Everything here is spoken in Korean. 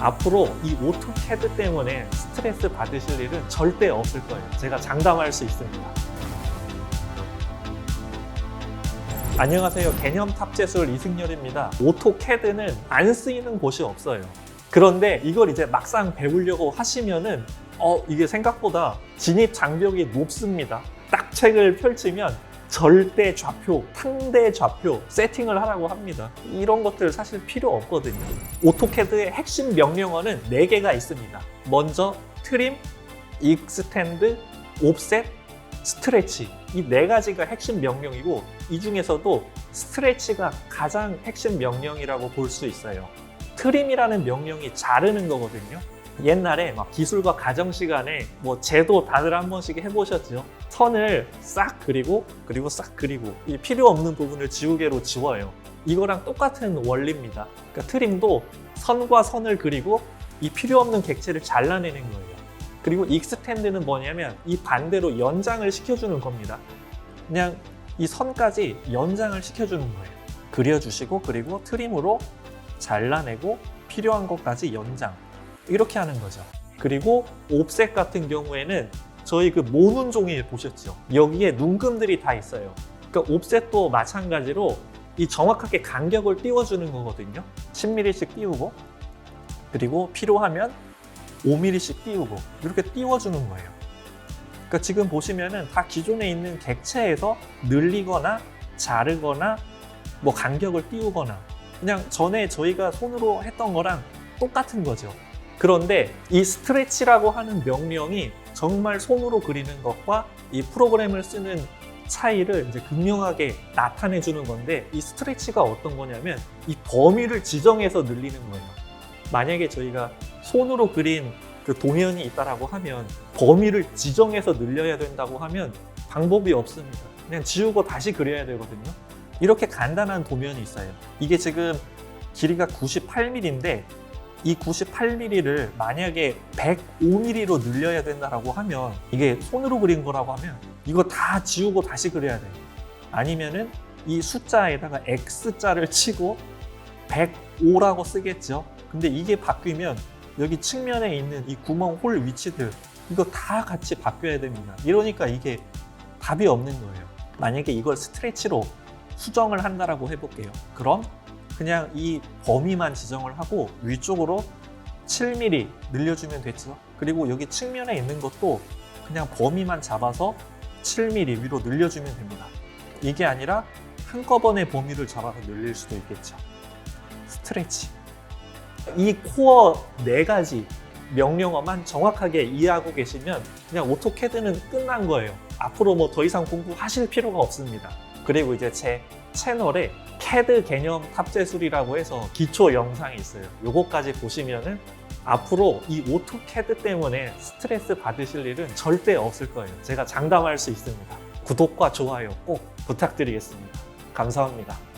앞으로 이 오토캐드 때문에 스트레스 받으실 일은 절대 없을 거예요. 제가 장담할 수 있습니다. 안녕하세요. 개념 탑재술 이승열입니다. 오토캐드는 안 쓰이는 곳이 없어요. 그런데 이걸 이제 막상 배우려고 하시면은 어 이게 생각보다 진입 장벽이 높습니다. 딱 책을 펼치면 절대 좌표, 상대 좌표 세팅을 하라고 합니다. 이런 것들 사실 필요 없거든요. 오토캐드의 핵심 명령어는 4개가 있습니다. 먼저 트림, 익스텐드, 옵셋, 스트레치. 이 네 가지가 핵심 명령이고 이 중에서도 스트레치가 가장 핵심 명령이라고 볼 수 있어요. 트림이라는 명령이 자르는 거거든요. 옛날에 막 기술과 가정 시간에 뭐 제도 다들 한 번씩 해보셨죠? 선을 싹 그리고 그리고 싹 그리고 이 필요 없는 부분을 지우개로 지워요. 이거랑 똑같은 원리입니다. 그러니까 트림도 선과 선을 그리고 이 필요 없는 객체를 잘라내는 거예요. 그리고 익스텐드는 뭐냐면 이 반대로 연장을 시켜주는 겁니다. 그냥 이 선까지 연장을 시켜주는 거예요. 그려주시고 그리고 트림으로 잘라내고 필요한 것까지 연장 이렇게 하는 거죠. 그리고 옵셋 같은 경우에는 저희 그 모눈 종이 보셨죠? 여기에 눈금들이 다 있어요. 그러니까 옵셋도 마찬가지로 이 정확하게 간격을 띄워주는 거거든요. 10mm씩 띄우고 그리고 필요하면 5mm씩 띄우고 이렇게 띄워주는 거예요. 그러니까 지금 보시면은 다 기존에 있는 객체에서 늘리거나 자르거나 뭐 간격을 띄우거나 그냥 전에 저희가 손으로 했던 거랑 똑같은 거죠. 그런데 이 스트레치라고 하는 명령이 정말 손으로 그리는 것과 이 프로그램을 쓰는 차이를 이제 극명하게 나타내 주는 건데 이 스트레치가 어떤 거냐면 이 범위를 지정해서 늘리는 거예요. 만약에 저희가 손으로 그린 그 도면이 있다라고 하면 범위를 지정해서 늘려야 된다고 하면 방법이 없습니다. 그냥 지우고 다시 그려야 되거든요. 이렇게 간단한 도면이 있어요. 이게 지금 길이가 98mm인데 이 98mm를 만약에 105mm로 늘려야 된다라고 하면 이게 손으로 그린 거라고 하면 이거 다 지우고 다시 그려야 돼요. 아니면은 이 숫자에다가 X자를 치고 105라고 쓰겠죠. 근데 이게 바뀌면 여기 측면에 있는 이 구멍 홀 위치들 이거 다 같이 바뀌어야 됩니다. 이러니까 이게 답이 없는 거예요. 만약에 이걸 스트레치로 수정을 한다라고 해볼게요. 그럼 그냥 이 범위만 지정을 하고 위쪽으로 7mm 늘려주면 됐죠. 그리고 여기 측면에 있는 것도 그냥 범위만 잡아서 7mm 위로 늘려주면 됩니다. 이게 아니라 한꺼번에 범위를 잡아서 늘릴 수도 있겠죠. 스트레치. 이 코어 네 가지 명령어만 정확하게 이해하고 계시면 그냥 오토캐드는 끝난 거예요. 앞으로 뭐 더 이상 공부하실 필요가 없습니다. 그리고 이제 제 채널에 캐드 개념 탑재술이라고 해서 기초 영상이 있어요. 요거까지 보시면은 앞으로 이 오토캐드 때문에 스트레스 받으실 일은 절대 없을 거예요. 제가 장담할 수 있습니다. 구독과 좋아요 꼭 부탁드리겠습니다. 감사합니다.